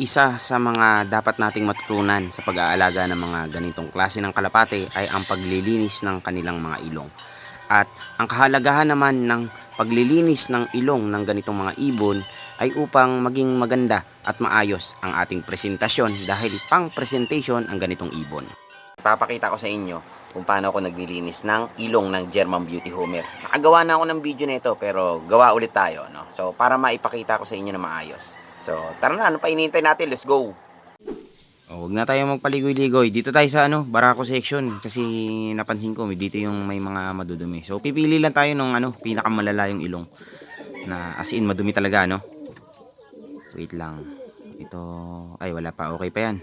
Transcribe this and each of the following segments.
Isa sa mga dapat nating matutunan sa pag-aalaga ng mga ganitong klase ng kalapate ay ang paglilinis ng kanilang mga ilong. At ang kahalagahan naman ng paglilinis ng ilong ng ganitong mga ibon ay upang maging maganda at maayos ang ating presentasyon dahil pang presentation ang ganitong ibon. Papakita ko sa inyo kung paano ako naglilinis ng ilong ng German Beauty Homer. Nakagawa na ako ng video nito pero gawa ulit tayo. No? So para maipakita ko sa inyo na maayos. So tara na, ano pa inintay natin? Let's go! Oh, huwag na tayo magpaligoy-ligoy. Dito tayo sa ano, Barako section kasi napansin ko dito yung may mga madudumi. So pipili lang tayo ng ano, pinakamalala yung ilong na as in madumi talaga no. Wait lang. Ito ay wala pa. Okay pa yan.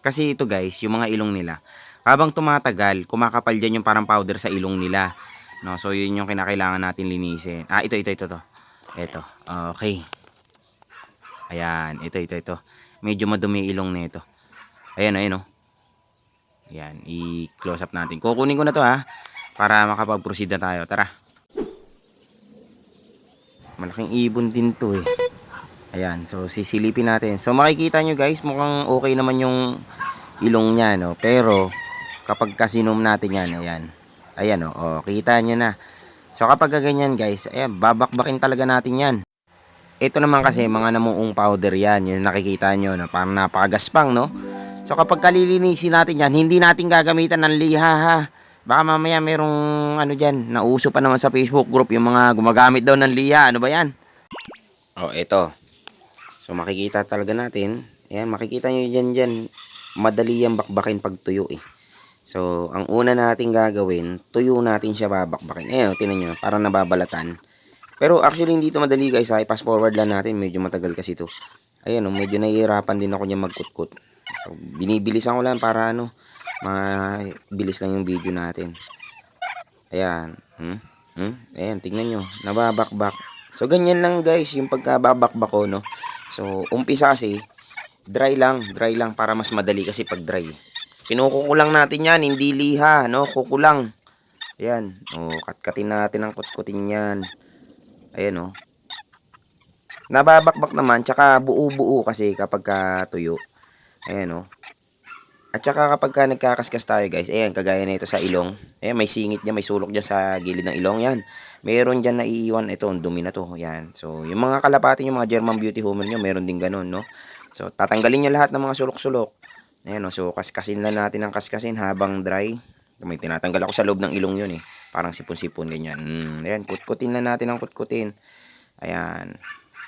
Kasi ito guys, yung mga ilong nila, habang tumatagal, kumakapal dyan yung parang powder sa ilong nila. No, so yun yung kinakailangan natin linisin. Ah, ito ito ito to. Ito. Okay. Ayan, ito ito ito. Medyo madumi ilong nito. Ayan, ayan oh. Ayan, i-close up natin. Kukunin ko na to ha para makapag-proceed na tayo. Tara. Malaking ibon din to eh. Ayan, so sisilipin natin. So makikita nyo guys, mukhang okay naman yung ilong niya, no? Pero kapag kasinom natin yan, ayan. Ayan, oh, oh kita nyo na. So kapag ganyan guys, ayan, babakbakin talaga natin yan. Ito naman kasi mga namuong powder yan, yung nakikita nyo na parang napakagaspang, no? So kapag kalilinisin natin yan, hindi natin gagamitan ng liha ha. Baka mamaya merong ano dyan, nauso pa naman sa Facebook group yung mga gumagamit daw ng liha. Ano ba yan? Oh, ito. So makikita talaga natin, ayan, makikita nyo dyan dyan, madali yung bakbakin pag tuyo eh. So, ang una nating gagawin, tuyo natin siya babakbakin. Ayan, tinan nyo, parang nababalatan. Pero actually hindi ito madali guys, ha? i-fast forward lang natin, medyo matagal kasi ito. Ayan, oh, medyo nahihirapan din ako niya magkutkut. So, binibilisan ko lang para ano, mabilis lang yung video natin. Ayan, hmm? Hmm? Ayan, tingnan nyo, nababakbak. So, ganyan lang guys, yung pagkababakbak ko, no. So, umpisa kasi, dry lang, dry lang para mas madali kasi pag dry. Kinukukulang natin yan, hindi liha, no, kukulang. Ayan, oh, katkatin natin ang kutkutin yan. Ayan, oh. Nababakbak naman, tsaka buo-buo kasi kapag ka tuyo. Ayan, oh. At saka kapag ka nagkakaskas tayo guys, ayan, kagaya na ito sa ilong. Ayan, may singit dyan, may sulok dyan sa gilid ng ilong. Yan, meron dyan na iiwan. Ito, ang dumi na to. Yan. So, yung mga kalapati, yung mga German Beauty Homer nyo, meron din ganun, no? So, tatanggalin nyo lahat ng mga sulok-sulok. Ayan, no? So, kaskasin lang natin ang kaskasin habang dry. May tinatanggal ako sa loob ng ilong yun, eh. Parang sipon-sipon, ganyan. Mm, ayan, kutkutin na natin ang kutkutin. Ayan.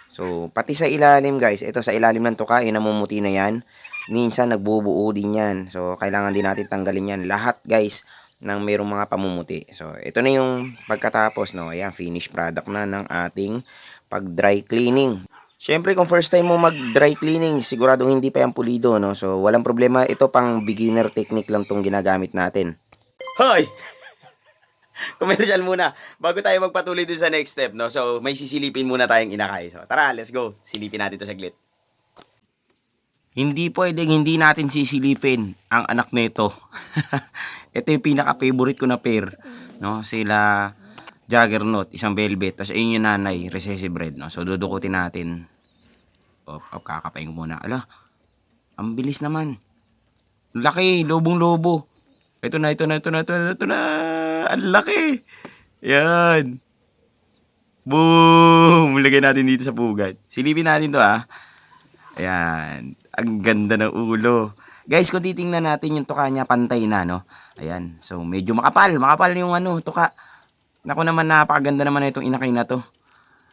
So, pati sa ilalim, guys. Ito, sa ilalim ng tuka, eh, namumuti na yan minsan nagbubuo din yan. So, kailangan din natin tanggalin yan. Lahat, guys, ng mayroong mga pamumuti. So, ito na yung pagkatapos, no? Ayan, finished product na ng ating pag-dry cleaning. Siyempre, kung first time mo mag-dry cleaning, siguradong hindi pa yan pulido, no? So, walang problema. Ito pang beginner technique lang tong ginagamit natin. Hoy! Commercial muna. Bago tayo magpatuloy dun sa next step, no? So, may sisilipin muna tayong inakay. So, tara, let's go. Silipin natin to saglit. Hindi pwedeng hindi natin sisilipin ang anak nito. Ito yung pinaka-favorite ko na pair. No? Sila Juggernaut, isang velvet. Tapos ayun yung nanay, recessive red. No? So dudukutin natin. Op, op, kakapain ko muna. Ala, ang bilis naman. Laki, lobong-lobo. Ito na, ito na, ito na, ito na, ito na. Ang laki. Yan. Boom! Lagay natin dito sa pugad. Silipin natin to ha. Ayan. Ang ganda ng ulo. Guys, kung titingnan natin yung tuka niya, pantay na, no? Ayan. So, medyo makapal. Makapal yung ano, tuka. Naku naman, napakaganda naman na itong inakay na to.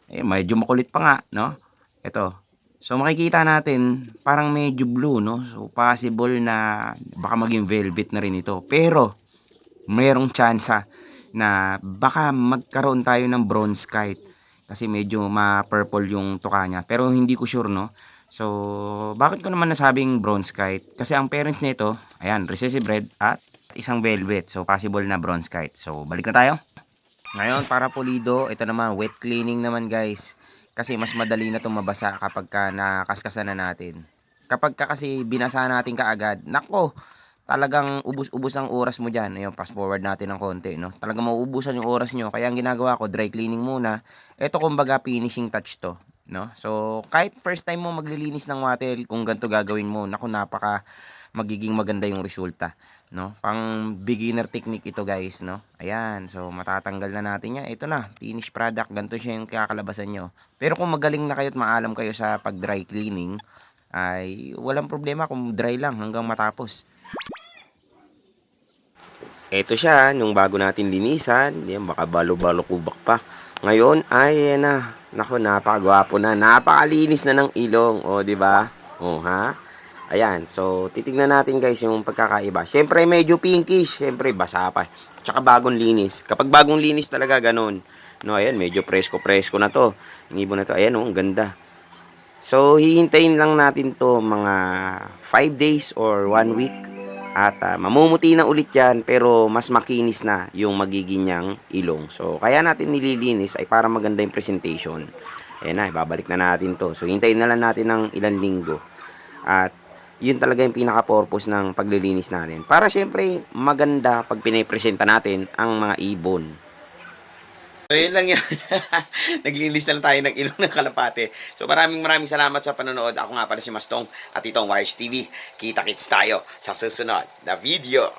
Eh, medyo makulit pa nga, no? Ito. So, makikita natin, parang medyo blue, no? So, possible na baka maging velvet na rin ito. Pero, merong tsansa na baka magkaroon tayo ng bronze kite. Kasi medyo ma-purple yung tuka niya. Pero, hindi ko sure, no? So, bakit ko naman nasabing bronze kite? Kasi ang parents nito, ayan, recessive red at isang velvet. So, possible na bronze kite. So, balik na tayo. Ngayon, para pulido, ito naman, wet cleaning naman guys. Kasi mas madali na itong mabasa kapag ka nakaskasan na natin. Kapag ka kasi binasa natin kaagad, nako, talagang ubus-ubus ang oras mo dyan. Ayun, fast forward natin ng konti, no? Talagang mauubusan yung oras nyo. Kaya ang ginagawa ko, dry cleaning muna. Ito kumbaga finishing touch to. no? So, kahit first time mo maglilinis ng water, kung ganito gagawin mo, naku, napaka magiging maganda yung resulta, no? Pang beginner technique ito, guys, no? Ayan, so matatanggal na natin yan. Ito na, finished product, ganito siya yung kakalabasan nyo. Pero kung magaling na kayo at maalam kayo sa pag dry cleaning, ay walang problema kung dry lang hanggang matapos. Ito siya, nung bago natin linisan, yan, baka balo-balo kubak pa. Ngayon, ay, yan na. Nako, napakagwapo na. Napakalinis na ng ilong. O, di ba? O, ha? Ayan, so, titignan natin guys yung pagkakaiba. Siyempre, medyo pinkish. Siyempre, basa pa. Tsaka bagong linis. Kapag bagong linis talaga, ganun. No, ayan, medyo presko-presko na to. Yung ibon na to, ayan, oh, ang ganda. So, hihintayin lang natin to mga 5 days or 1 week. At ah, mamumuti na ulit yan, pero mas makinis na yung magiging niyang ilong. So, kaya natin nililinis ay para maganda yung presentation. Ayan na, babalik na natin to. So, hintayin na lang natin ng ilang linggo. At, yun talaga yung pinaka-purpose ng paglilinis natin. Para syempre, maganda pag pinipresenta natin ang mga ibon. So, yun lang yan. Naglinis na lang tayo ng ilong ng kalapate. So, maraming maraming salamat sa panonood. Ako nga pala si Mastong at itong Wires TV. Kita-kits tayo sa susunod na video.